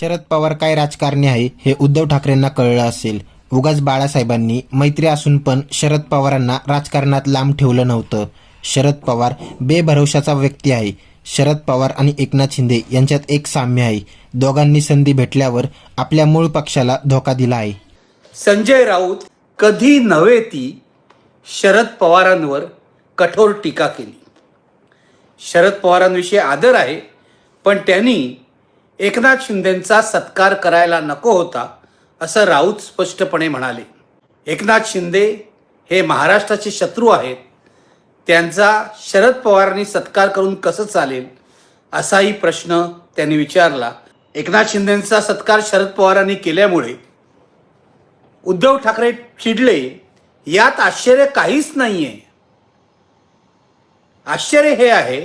शरद पवार काय राजकारणी आहे हे उद्धव ठाकरेंना कळलं असेल. उगाच बाळासाहेबांनी मैत्री असून पण शरद पवारांना राजकारणात लांब ठेवलं नव्हतं. शरद पवार बेभरवशाचा व्यक्ती आहे. शरद पवार आणि एकनाथ शिंदे यांच्यात एक साम्य आहे. दोघांनी संधी भेटल्यावर आपल्या मूळ पक्षाला धोका दिला आहे. संजय राऊत कधी नव्हे ती शरद पवारांवर कठोर टीका केली. शरद पवारांविषयी आदर आहे पण त्यांनी एकनाथ शिंदेंचा सत्कार करायला नको होता असं राऊत स्पष्टपणे म्हणाले. एकनाथ शिंदे हे महाराष्ट्राचे शत्रू आहेत. त्यांचा शरद पवारांनी सत्कार करून कसं चालेल असाही प्रश्न त्यांनी विचारला. एकनाथ शिंदेंचा सत्कार शरद पवारांनी केल्यामुळे उद्धव ठाकरे चिडले यात आश्चर्य काहीच नाही आहे आश्चर्य हे आहे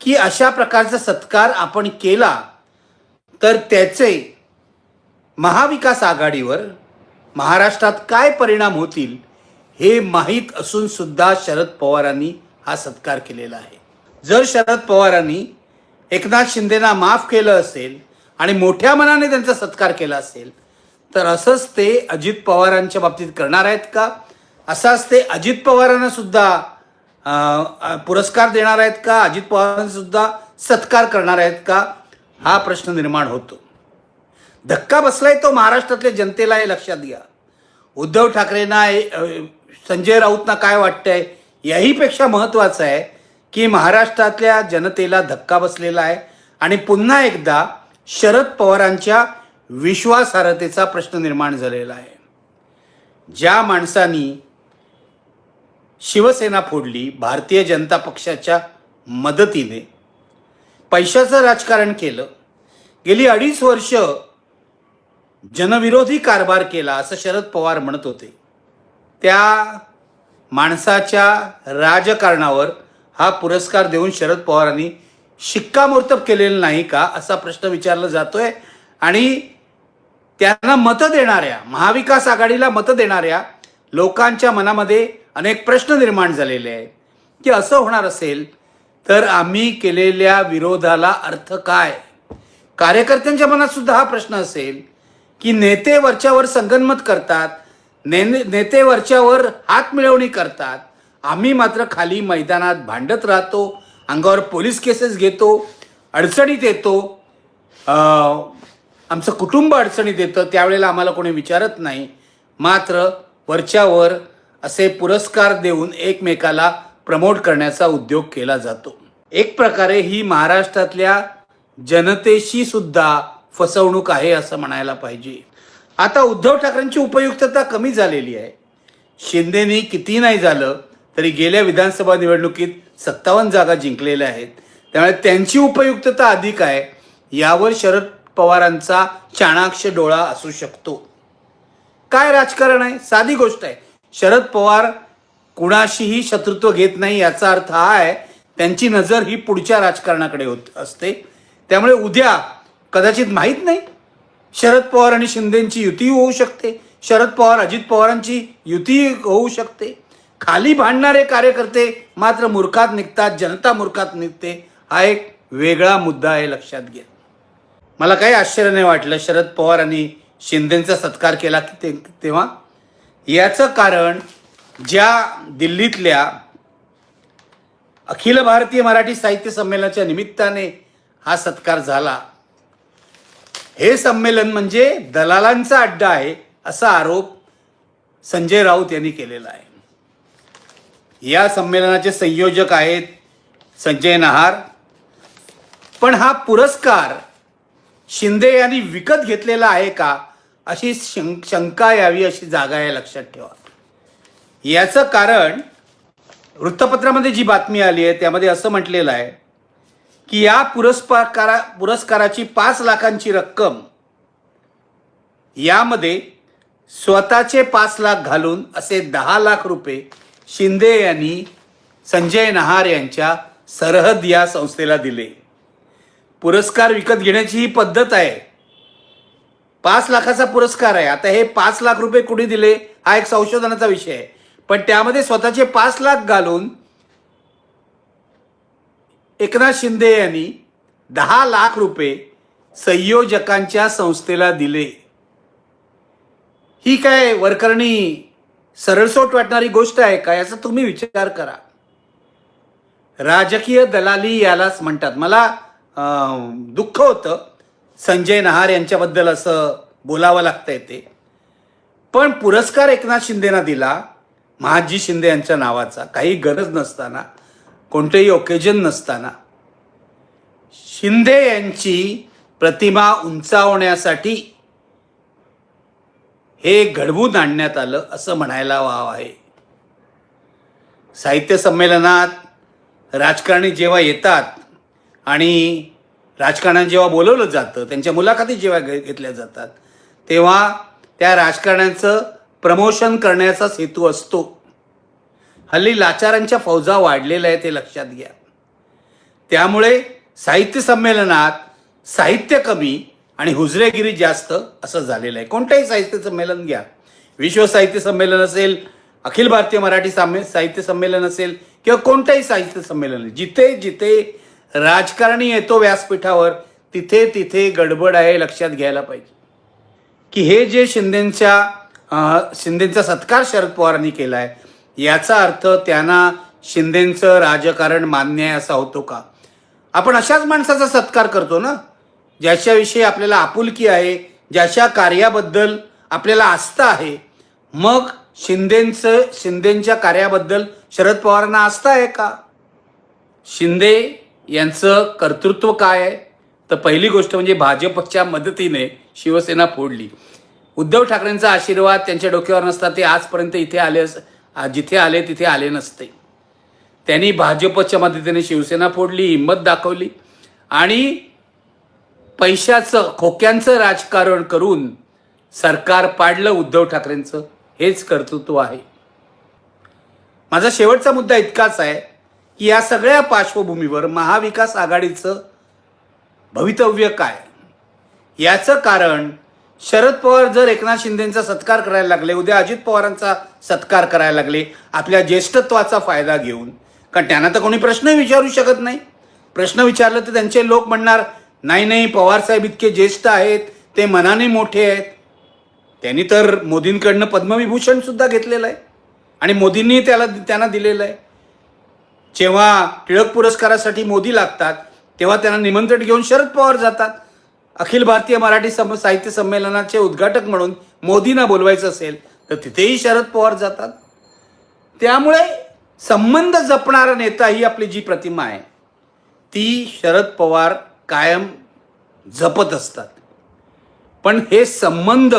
की अशा प्रकारचा सत्कार आपण केला तर त्याचे महाविकास आघाडीवर महाराष्ट्रात काय परिणाम होतील हे माहीत असून सुद्धा शरद पवारांनी हा सत्कार केलेला आहे. जर शरद पवारांनी एकनाथ शिंदेना माफ केलं असेल आणि मोठ्या मनाने त्यांचा सत्कार केला असेल तर असंच ते अजित पवारांच्या बाबतीत करणार आहेत का? असाच ते अजित पवारांना सुद्धा पुरस्कार देणार आहेत का? अजित पवारांचा सुद्धा सत्कार करणार आहेत का? हा प्रश्न निर्माण होतो. धक्का बसलाय तो महाराष्ट्रातल्या जनतेला हे लक्षात घ्या. उद्धव ठाकरेंना संजय राऊतना काय वाटतंय? याहीपेक्षा महत्त्वाचं आहे की महाराष्ट्रातल्या जनतेला धक्का बसलेला आहे. आणि पुन्हा एकदा शरद पवारांच्या विश्वासार्हतेचा प्रश्न निर्माण झालेला आहे. ज्या माणसांनी शिवसेना फोडली भारतीय जनता पक्षाच्या मदतीने पैशाचं राजकारण केलं. गेली अडीच वर्ष जनविरोधी कारभार केला असं शरद पवार म्हणत होते. त्या माणसाच्या राजकारणावर हा पुरस्कार देऊन शरद पवारांनी शिक्कामोर्तब केलेलं नाही का असा प्रश्न विचारला जातोय. आणि त्यांना मतं देणाऱ्या महाविकास आघाडीला मतं देणाऱ्या लोकांच्या मनामध्ये अनेक प्रश्न निर्माण झालेले आहेत. की असं होणार असेल तर आम्ही केलेल्या विरोधाला अर्थ काय? कार्यकर्त्यांच्या मनात सुद्धा हा प्रश्न असेल की नेते वरच्यावर संगनमत करतात ने नेते वरच्यावर हात मिळवणी करतात आम्ही मात्र खाली मैदानात भांडत राहतो अंगावर पोलीस केसेस घेतो अडचणीत येतो. आमचं कुटुंब अडचणीत येतं त्यावेळेला आम्हाला कोणी विचारत नाही. मात्र वरच्यावर असे पुरस्कार देऊन एकमेकाला प्रमोट करण्याचा उद्योग केला जातो. एक प्रकारे ही महाराष्ट्रातल्या जनतेशी सुद्धा फसवणूक आहे असं म्हणायला पाहिजे. आता उद्धव ठाकरेंची उपयुक्तता कमी झालेली आहे. शिंदेनी किती नाही झालं तरी गेल्या विधानसभा निवडणुकीत सत्तावन्न जागा जिंकलेल्या आहेत. त्यामुळे त्यांची उपयुक्तता अधिक आहे. यावर शरद पवारांचा चाणाक्ष डोळा असू शकतो. काय राजकारण आहे? साधी गोष्ट आहे. शरद पवार कुणाशीही शत्रुत्व घेत नाही याचा अर्थ हा आहे त्यांची नजर ही पुढच्या राजकारणाकडे होत असते. त्यामुळे उद्या कदाचित माहीत नाही शरद पवार आणि शिंदेची युती होऊ शकते शरद पवार अजित पवारांची युती होऊ शकते. खाली भांडणारे कार्यकर्ते मात्र मूर्खात निघतात जनता मूर्खात निघते. हा एक वेगळा मुद्दा आहे लक्षात घ्या. मला काही आश्चर्य नाही वाटलं शरद पवारांनी शिंदेचा सत्कार केला की ते तेव्हा. याचं कारण ज्या दिल्लीतल्या अखिल भारतीय मराठी साहित्य संमेलनाच्या निमित्ताने हा सत्कार झाला. हे संमेलन म्हणजे दलालांचा अड्डा आहे असा आरोप संजय राऊत यांनी केलेला आहे. या संमेलनाचे संयोजक आहेत संजय नहार. पण हा पुरस्कार शिंदे यांनी विकत घेतलेला आहे का अशी शं शंका यावी अशी जागा आहे लक्षात ठेवा. याचं कारण वृत्तपत्रामध्ये जी बातमी आली आहे त्यामध्ये असं म्हटलेलं आहे की या पुरस्कारा पुरस्काराची पाच लाखांची रक्कम यामध्ये स्वतःचे पाच लाख घालून असे दहा लाख रुपये शिंदे यांनी संजय नहार यांच्या सरहद या संस्थेला दिले. पुरस्कार विकत घेण्याची ही पद्धत आहे. पाच लाखाचा पुरस्कार आहे. आता हे पाच लाख रुपये कुणी दिले हा एक संशोधनाचा विषय आहे. पण त्यामध्ये स्वतःचे पाच लाख घालून एकनाथ शिंदे यांनी दहा लाख रुपये संयोजकांच्या संस्थेला दिले. ही काय वरकरणी सरळसोट वाटणारी गोष्ट आहे का? याचा तुम्ही विचार करा. राजकीय दलाली यालाच म्हणतात. मला दुःख होतं संजय नहार यांच्याबद्दल असं बोलावं लागतंय ते. पण पुरस्कार एकनाथ शिंदेना दिला. महाजी शिंदे यांच्या नावाचा काही गरज नसताना कोणतेही ओकेजन नसताना शिंदे यांची प्रतिमा उंचावण्यासाठी हे घडवून आणण्यात आलं असं म्हणायला वाव आहे. साहित्य संमेलनात राजकारणी जेव्हा येतात आणि राजकारण्यात जेव्हा बोलवलं जातं त्यांच्या मुलाखती जेव्हा घेतल्या जातात तेव्हा त्या राजकारण्याचं प्रमोशन करण्याचाच हेतू असतो. हल्ली लाचारांच्या फौजा वाढलेल्या आहे ते लक्षात घ्या. त्यामुळे साहित्य संमेलनात साहित्य कमी आणि हुजरेगिरी जास्त असं झालेलं आहे. कोणतंही साहित्य संमेलन घ्या. विश्व साहित्य संमेलन असेल अखिल भारतीय मराठी साम्य साहित्य संमेलन असेल किंवा कोणतंही साहित्य संमेलन जिथे जिथे राजकारणी येतो व्यासपीठावर तिथे तिथे गडबड आहे लक्षात घ्यायला पाहिजे. की हे जे शिंदेच्या शिंदेचा सत्कार शरद पवारांनी केला आहे याचा अर्थ त्यांना शिंदेचं राजकारण मान्य आहे असा होतो का? आपण अशाच माणसाचा सत्कार करतो ना? ज्याच्याविषयी आपल्याला आपुलकी आहे ज्याच्या कार्याबद्दल आपल्याला आस्था आहे मग शिंदेचं शिंदेच्या कार्याबद्दल शरद पवारांना आस्था आहे का? शिंदे यांचं कर्तृत्व काय आहे? तर पहिली गोष्ट म्हणजे भाजपच्या मदतीने शिवसेना फोडली. उद्धव ठाकरेंचा आशीर्वाद त्यांच्या डोक्यावर नसता ते आजपर्यंत इथे आले अस जिथे आले तिथे आले नसते. त्यांनी भाजपच्या मदतीने शिवसेना फोडली हिंमत दाखवली आणि पैशाचं खोक्यांचं राजकारण करून सरकार पाडलं उद्धव ठाकरेंचं. हेच कर्तृत्व आहे. माझा शेवटचा मुद्दा इतकाच आहे की या सगळ्या पार्श्वभूमीवर महाविकास आघाडीचं भवितव्य काय? याचं कारण शरद पवार जर एकनाथ शिंदेचा सत्कार करायला लागले उद्या अजित पवारांचा सत्कार करायला लागले आपल्या ज्येष्ठत्वाचा फायदा घेऊन. कारण त्यांना तर कोणी प्रश्न विचारू शकत नाही. प्रश्न विचारलं तर त्यांचे लोक म्हणणार नाही नाही पवारसाहेब इतके ज्येष्ठ आहेत ते मनाने मोठे आहेत. त्यांनी तर मोदींकडनं पद्मविभूषण सुद्धा घेतलेलं आहे. आणि मोदींनी त्याला त्यांना दिलेलं आहे. जेव्हा टिळक पुरस्कारासाठी मोदी लागतात तेव्हा त्यांना निमंत्रण घेऊन शरद पवार जातात. अखिल भारतीय मराठी सम साहित्य संमेलनाचे उद्घाटक म्हणून मोदींना बोलवायचं असेल तर तिथेही शरद पवार जातात. त्यामुळे संबंध जपणारा नेता ही आपली जी प्रतिमा आहे ती शरद पवार कायम जपत असतात. पण हे संबंध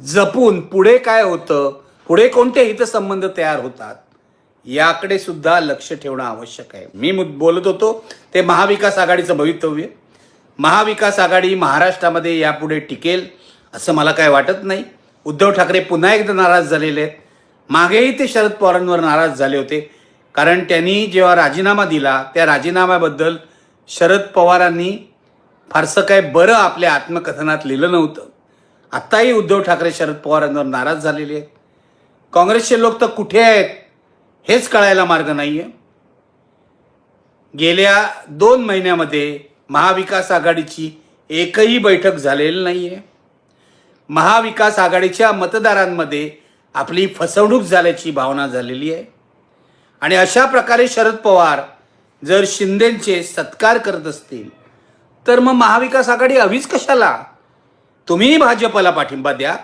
जपून पुढे काय होतं पुढे कोणते हितसंबंध तयार होतात याकडे सुद्धा लक्ष ठेवणं आवश्यक आहे. मी बोलत होतो ते महाविकास आघाडीचं भवितव्य महाविकास आघाडी महाराष्ट्रामध्ये यापुढे टिकेल असं मला काय वाटत नाही. उद्धव ठाकरे पुन्हा एकदा नाराज झालेले आहेत. मागेही ते शरद पवारांवर नाराज झाले होते. कारण त्यांनी जेव्हा राजीनामा दिला त्या राजीनाम्याबद्दल शरद पवारांनी फारसं काय बरं आपल्या आत्मकथनात लिहिलं नव्हतं. आत्ताही उद्धव ठाकरे शरद पवारांवर नाराज झालेले आहेत. काँग्रेसचे लोक तर कुठे आहेत हेच कळायला मार्ग नाही आहे गेल्या दोन महिन्यामध्ये महाविकास आघाडीची एकही बैठक झालेली नाही आहे महाविकास आघाडीच्या मतदारांमध्ये आपली फसवणूक झाल्याची भावना झालेली आहे. आणि अशा प्रकारे शरद पवार जर शिंदेंचे सत्कार करत असतील तर मग महाविकास आघाडी हवीच कशाला? तुम्ही भाजपला पाठिंबा द्या.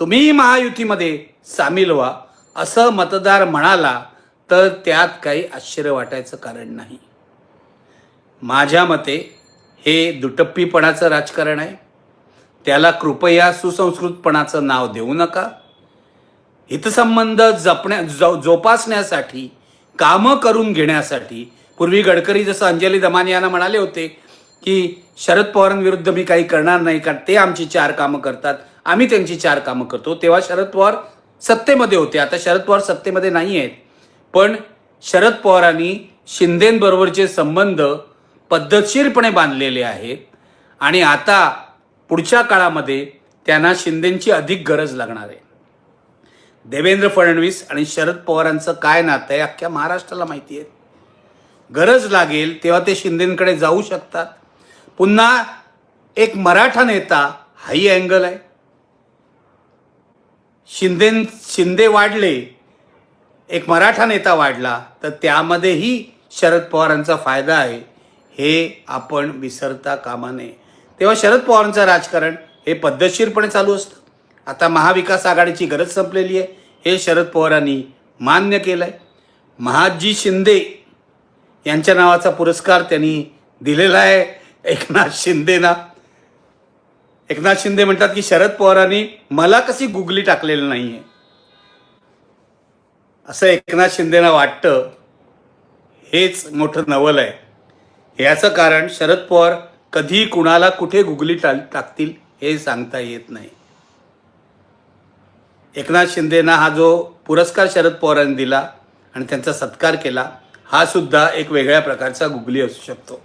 तुम्ही महायुतीमध्ये सामील व्हा. असं मतदार म्हणाला तर त्यात काही आश्चर्य वाटायचं कारण नाही. माझ्या मते हे दुटप्पीपणाचं राजकारण आहे. त्याला कृपया सुसंस्कृतपणाचं नाव देऊ नका. हितसंबंध जपण्या जो जोपासण्यासाठी कामं करून घेण्यासाठी पूर्वी गडकरी जसं अंजली दमानी यांना म्हणाले होते की शरद पवारांविरुद्ध मी काही करणार नाही कारण ते आमची चार कामं करतात. आम्ही त्यांची चार कामं करतो. तेव्हा शरद पवार सत्तेमध्ये होते. आता शरद पवार सत्तेमध्ये नाही आहेत पण शरद पवारांनी शिंदेंबरोबरचे संबंध पद्धतशीरपणे बांधलेले आहेत आणि आता पुढच्या काळामध्ये त्यांना शिंदेची अधिक गरज लागणार आहे. देवेंद्र फडणवीस आणि शरद पवारांचं काय नातं आहे अख्ख्या महाराष्ट्राला माहिती आहे. गरज लागेल तेव्हा ते शिंदेकडे जाऊ शकतात. पुन्हा एक मराठा नेता हाई अँगल आहे. शिंदे शिंदे वाढले एक मराठा नेता वाढला तर त्यामध्येही शरद पवारांचा फायदा आहे. हे आपण विसरता कामा नये. तेव्हा शरद पवारांचं राजकारण हे पद्धतशीरपणे चालू असतं. आता महाविकास आघाडीची गरज संपलेली आहे. हे शरद पवारांनी मान्य केलं आहे महाजी शिंदे यांच्या नावाचा पुरस्कार त्यांनी दिलेला आहे. एकनाथ शिंदेना. एकनाथ शिंदे म्हणतात की शरद पवारांनी मला कशी गुगली टाकलेलं नाही आहे असं एकनाथ शिंदेना वाटतं. हेच मोठं नवल आहे. याचं कारण शरद पवार कधी कुणाला कुठे गुगली टा टाकतील हे सांगता येत नाही. एकनाथ शिंदेना हा जो पुरस्कार शरद पवारांनी दिला आणि त्यांचा सत्कार केला हा सुद्धा एक वेगळ्या प्रकारचा गुगली असू शकतो.